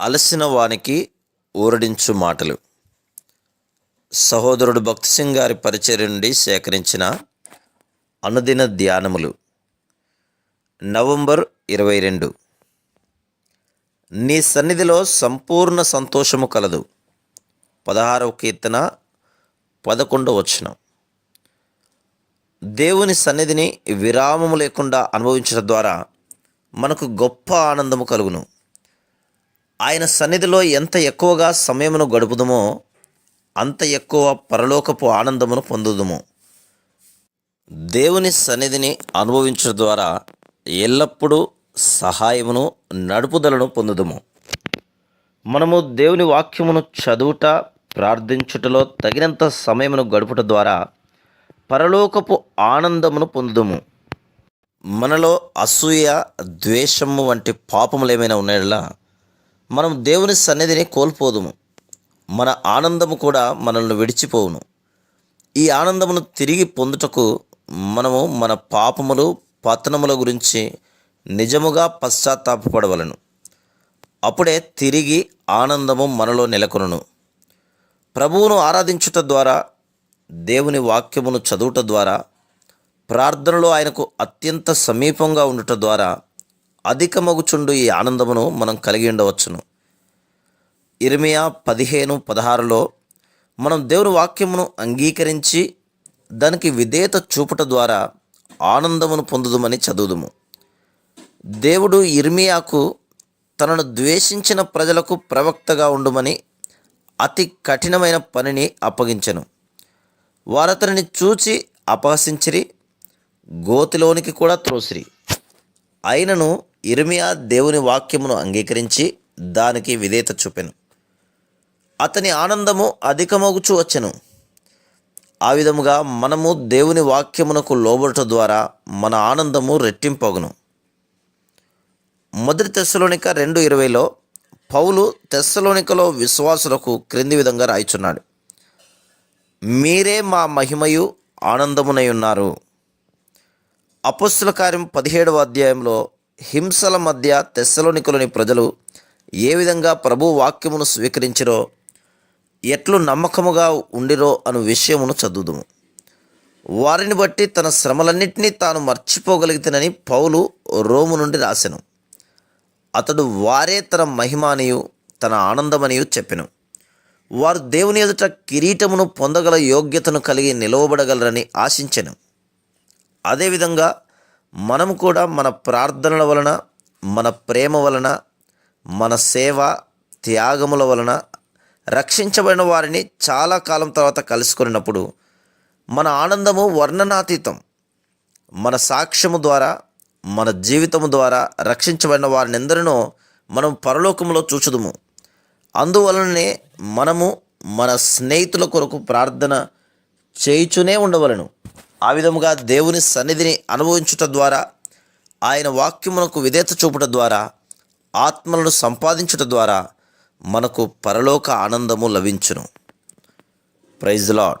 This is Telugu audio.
అలసిన వానికి ఊరడించు మాటలు. సహోదరుడు భక్తి సింగ్ గారి పరిచర్య నుండి సేకరించిన అనుదిన ధ్యానములు. నవంబర్ ఇరవై రెండు. నీ సన్నిధిలో సంపూర్ణ సంతోషము కలదు. పదహారవ కీర్తన పదకొండవ వచనం. దేవుని సన్నిధిని విరామము లేకుండా అనుభవించడం ద్వారా మనకు గొప్ప ఆనందము కలుగును. ఆయన సన్నిధిలో ఎంత ఎక్కువగా సమయమును గడుపుదమో అంత ఎక్కువ పరలోకపు ఆనందమును పొందుదుము. దేవుని సన్నిధిని అనుభవించడం ద్వారా ఎల్లప్పుడూ సహాయమును నడుపుదలను పొందుదము. మనము దేవుని వాక్యమును చదువుట ప్రార్థించుటలో తగినంత సమయమును గడుపుట ద్వారా పరలోకపు ఆనందమును పొందుదము. మనలో అసూయ ద్వేషము వంటి పాపములు ఏమైనా ఉన్నాయలా మనం దేవుని సన్నిధిని కోల్పోదుము. మన ఆనందము కూడా మనల్ని విడిచిపోవును. ఈ ఆనందమును తిరిగి పొందుటకు మనము మన పాపములు పతనముల గురించి నిజముగా పశ్చాత్తాపడవలను అప్పుడే తిరిగి ఆనందము మనలో నెలకొనను. ప్రభువును ఆరాధించుట ద్వారా దేవుని వాక్యమును చదువుట ద్వారా ప్రార్థనలో ఆయనకు అత్యంత సమీపంగా ఉండుట ద్వారా అధికమగుచుండు ఈ ఆనందమును మనం కలిగి ఉండవచ్చును. ఇర్మియా పదిహేను పదహారులో మనం దేవుని వాక్యమును అంగీకరించి దానికి విధేయత చూపుట ద్వారా ఆనందమును పొందుదుమని చదువుదుము. దేవుడు ఇర్మియాకు తనను ద్వేషించిన ప్రజలకు ప్రవక్తగా ఉండుమని అతి కఠినమైన పనిని అప్పగించెను. వారతనిని చూచి అపహసించిరి గోతిలోనికి కూడా త్రోసిరి. అయినను ఇర్మియా దేవుని వాక్యమును అంగీకరించి దానికి విధేయత చూపెను. అతని ఆనందము అధికమగుచు వచ్చెను. ఆ విధముగా మనము దేవుని వాక్యమునకు లోబడట ద్వారా మన ఆనందము రెట్టింపగును. మొదటి తెస్సలోనిక రెండు ఇరవైలో పౌలు తెస్సలోనికలో విశ్వాసులకు క్రింది విధంగా రాయిచున్నాడు. మీరే మా మహిమయు ఆనందమునై ఉన్నారు అపస్సుల కార్యం పదిహేడవ అధ్యాయంలో హింసల మధ్య తెస్సలోనికలోని ప్రజలు ఏ విధంగా ప్రభు వాక్యమును స్వీకరించిరో ఎట్లు నమ్మకముగా ఉండిరో అను విషయమును చదువుదుము. వారిని బట్టి తన శ్రమలన్నింటినీ తాను మర్చిపోగలిగితేనని పౌలు రోము నుండి రాసెను. అతడు వారే తన మహిమానియు తన ఆనందమనియు చెప్పెను. వారు దేవుని ఎదుట కిరీటమును పొందగల యోగ్యతను కలిగి నిలవబడగలరని ఆశించెను. అదేవిధంగా మనం కూడా మన ప్రార్థనల వలన మన ప్రేమ వలన మన సేవ త్యాగముల వలన రక్షించబడిన వారిని చాలా కాలం తర్వాత కలుసుకున్నప్పుడు మన ఆనందము వర్ణనాతీతం. మన సాక్ష్యము ద్వారా మన జీవితము ద్వారా రక్షించబడిన వారిని ఎందరినో మనం పరలోకములో చూచుదుము. అందువలననే మనము మన స్నేహితుల కొరకు ప్రార్థన చేయుచునే ఉండవలను. ఆ విధముగా దేవుని సన్నిధిని అనుభవించుట ద్వారా ఆయన వాక్యమునకు విధేత చూపుట ద్వారా ఆత్మలను సంపాదించుట ద్వారా మనకు పరలోక ఆనందము లభించును. Praise lord